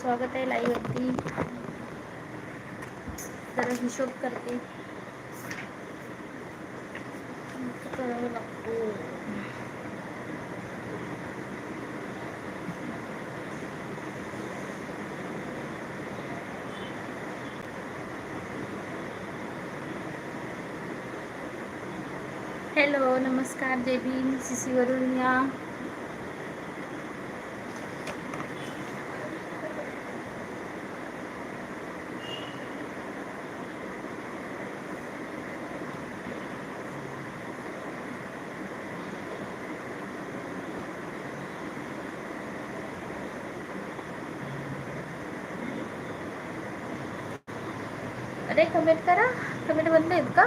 स्वागत आहे लाईव्हवरती जरा हिशोब करते. करावं लागतो हॅलो नमस्कार जय भीम सी सीवरून या. अरे कमेंट करा कमेंट बंद आहेत का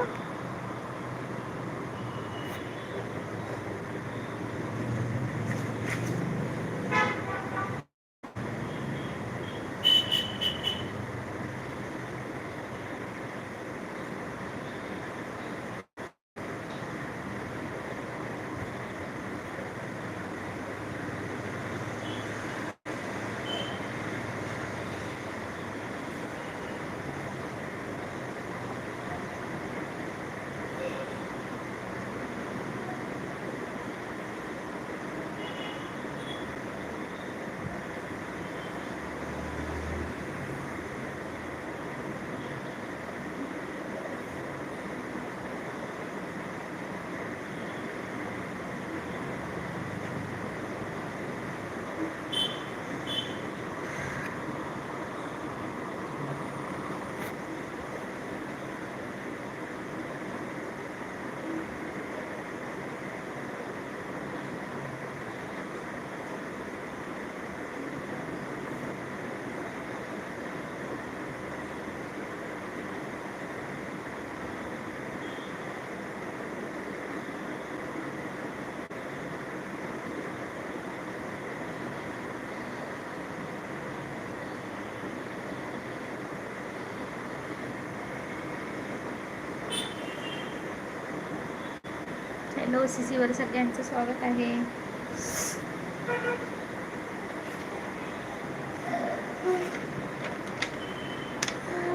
हॅलो सी सीवर सगळ्यांचं स्वागत आहे.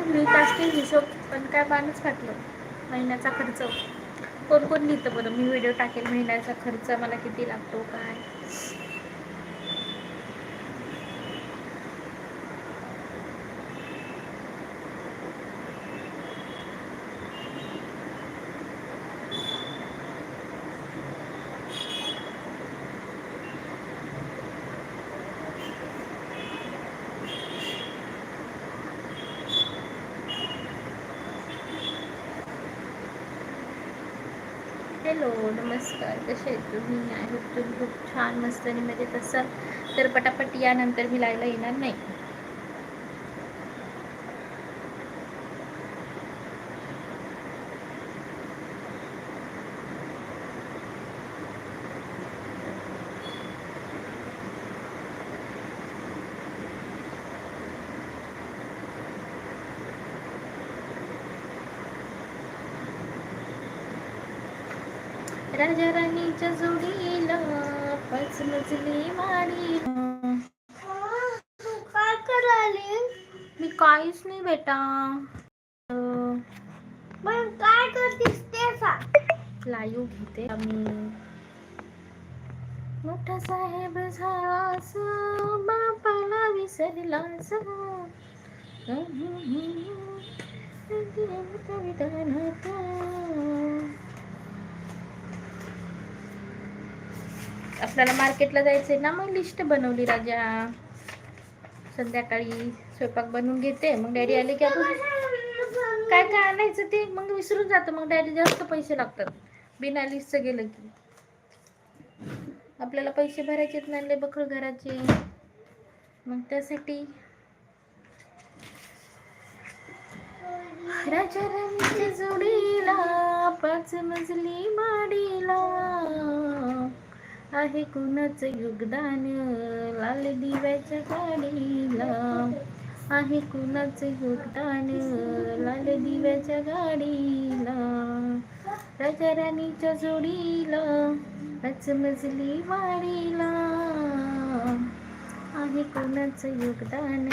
मी टाकते हिशोब पण काय बाणच फाटलं? महिन्याचा खर्च. कोण कोण लिहितं बरं? मी व्हिडिओ टाकेल महिन्याचा खर्च मला किती लागतो काय? हॅलो नमस्कार. कसे आहेत तुम्ही? आय होप तुम्ही खूप छान मस्त आणि मजेत. असाल तर पटापट यानंतर मी लायला येणार नाही. राजा राणीच्या जोडीला पाच मजली माडी काय करायली? मी काहीच नाही बेटा. पण काय करतेस ते सांग. लाईव्ह घेते आम्ही. मोठा साहेब झालास बापाला विसरलास. आपल्याला मार्केटला जायचंय ना मग लिस्ट बनवली राजा. संध्याकाळी स्वयंपाक बनवून घेते. मग डॅडी आले की आपण काय काय आणायचं ते मग विसरून जातं. मग डॅडी जास्त पैसे लागतात. बिना लिस्टचं गेलं की. आपल्याला पैसे भरायचेत नाही बकर घराचे. मग त्यासाठी राजा राणीच्या जोडीला पाच मजली माडीला. आहे कुणाचं योगदान? लाल दिव्याच्या गाडीला. आहे कुणाचं योगदान? लाल दिव्याच्या गाडीला. राजा राणीच्या जोडीला पाच मजली वाडीला आहे कोणाचं योगदान?